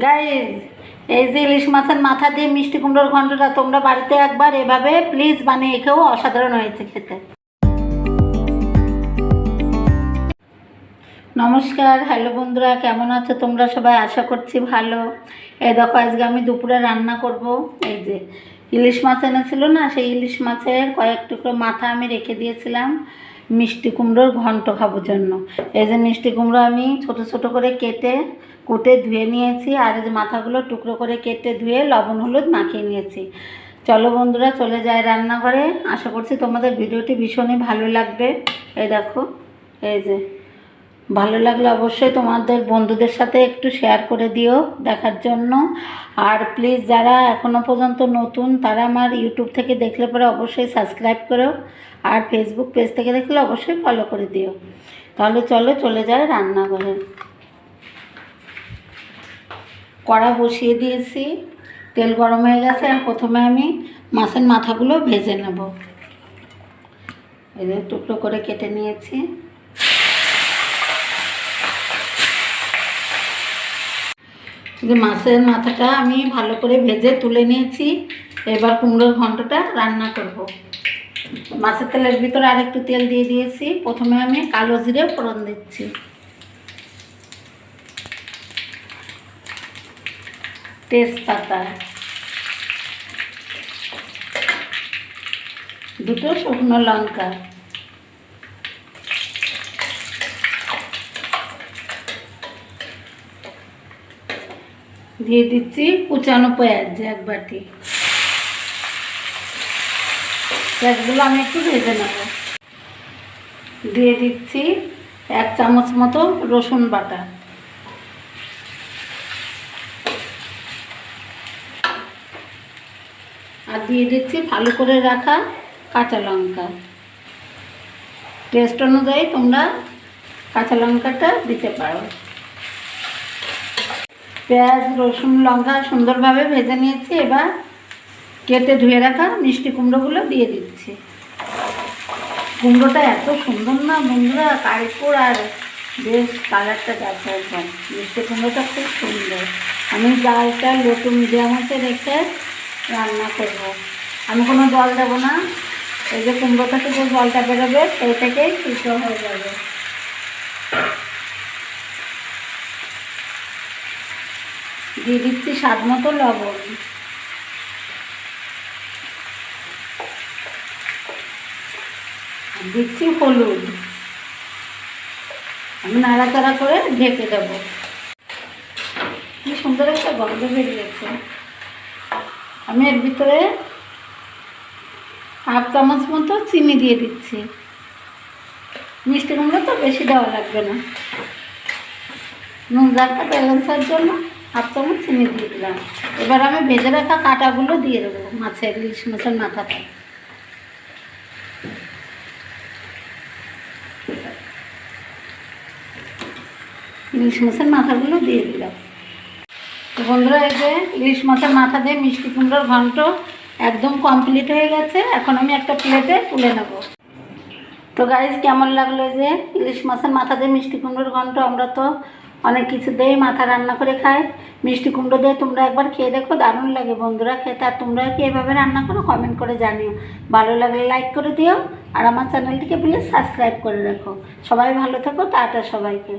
Guys এই যে ইলিশ মাছের মাথা দিয়ে মিষ্টি কুমড়োর ঘন্টটা তোমরা বাড়িতে একবার এভাবে প্লিজ বানিয়ে খেও, অসাধারণ হয়েছে খেতে। নমস্কার হ্যালো বন্ধুরা, কেমন আছো তোমরা সবাই? আশা করছি ভালো। এই দেখো, আজকে আমি দুপুরে রান্না করব। এই যে ইলিশ মাছ এনেছিল না, সেই ইলিশ মাছের কয়েক টুকরো মাথা আমি রেখে দিয়েছিলাম মিষ্টি কুমড়োর ঘন্ট খাব জন্য। এই যে মিষ্টি কুমড়ো আমি ছোট ছোট করে কেটে কুটে ধুয়ে নিয়েছি আর মাথাগুলো টুকরো করে কেটে ধুয়ে লবণ, হলুদ মাখিয়ে নিয়েছি। চলো বন্ধুরা, চলে যায় রান্নাঘরে। আশা করছি তোমাদের ভিডিওটি ভীষণই ভালো লাগবে। এই দেখো, এই যে ভালো লাগলে অবশ্যই তোমাদের বন্ধুদের সাথে একটু শেয়ার করে দিও দেখার জন্য। আর প্লিজ যারা এখনও পর্যন্ত নতুন, তারা আমার ইউটিউব থেকে দেখলে পরে অবশ্যই সাবস্ক্রাইব করো। আর ফেসবুক পেজ থেকে দেখলে অবশ্যই ফলো করে দিও। তাহলে চলো চলে যায় রান্নাঘরে। কড়া বসিয়ে দিয়েছি, তেল গরম হয়ে গেছে, আর প্রথমে আমি মাছের মাথাগুলো ভেজে নেব। যে টুকরো করে কেটে নিয়েছি। মাছের মাথাটা আমি ভালো করে ভেজে তুলে নিয়েছি, এবার কুমড়োর ঘন্টটা রান্না করব। মাছের তেলের ভিতরে আরেকটু তেল দিয়ে দিয়েছি, প্রথমে আমি কালো জিরে ফোড়ন দিচ্ছি। তেজপাতা। দুটো শুকনো লঙ্কা। দিয়ে দিচ্ছি কুচানো পেঁয়াজ এক বাটি। পেঁয়াজগুলো আমি একটু ভেজে নেব। দিয়ে দিচ্ছি এক চামচ মতো রসুন বাটা। আর দিয়ে দিচ্ছি ভালো করে রাখা কাঁচা লঙ্কা। টেস্ট অনুযায়ী তোমরা কাঁচা লঙ্কাটা দিতে পারো। পেঁয়াজ, রসুন, লঙ্কা সুন্দরভাবে ভেজে নিয়েছি, এবার কেটে ধুয়ে রাখা মিষ্টি কুমড়োগুলো দিয়ে দিচ্ছি। কুমড়োটা এত সুন্দর না বন্ধুরা, কারিপুর আর বেশ কালারটা যাচ্ছে একদম। মিষ্টি কুমড়োটা খুব সুন্দর। আমি ডালটা লোটু মিডিয়াম রেখে রান্না করব। আমি কোনো জল দেবো না। এই যে কুমড়ো থেকে জলটা বেরোবে, সেই থেকেই হয়ে যাবে। দিয়ে দিচ্ছি স্বাদ মতো লবণ। দিচ্ছি হলুদ। আমি নাড়াচাড়া করে ঢেকে দেবো। কি সুন্দর একটা গন্ধ বেরিয়েছে। আমি এর ভিতরে হাফ চামচ মতো চিনি দিয়ে দিচ্ছি। মিষ্টি কুমড়ো তো বেশি দেওয়া লাগবে না। নুন জালটা ব্যালেন্সের জন্য হাফ চামচ চিনি দিয়ে দিলাম। এবার আমি ভেজে রাখা কাঁটাগুলো দিয়ে দেবো মাছের ইলিশ মাছের মাথাটা। ইলিশ মাছের মাথাগুলো দিয়ে দিলাম। তো বন্ধুরা, এই যে ইলিশ মাছের মাথা দিয়ে মিষ্টি কুমড়োর ঘন্ট একদম কমপ্লিট হয়ে গেছে। এখন আমি একটা প্লেটে তুলে নেব। তো গাইজ কেমন লাগল যে ইলিশ মাছের মাথা দিয়ে মিষ্টি কুমড়োর ঘন্ট? আমরা তো অনেক কিছু দিয়েই মাথা রান্না করে খাই। মিষ্টি কুমড়ো দিয়ে তোমরা একবার খেয়ে দেখো, দারুণ লাগে বন্ধুরা খেতে। আর তোমরা কি এভাবে রান্না করো কমেন্ট করে জানিও। ভালো লাগলে লাইক করে দিও। আর আমার চ্যানেলটিকে প্লিজ সাবস্ক্রাইব করে রাখো। সবাই ভালো থেকো, টাটা সবাইকে।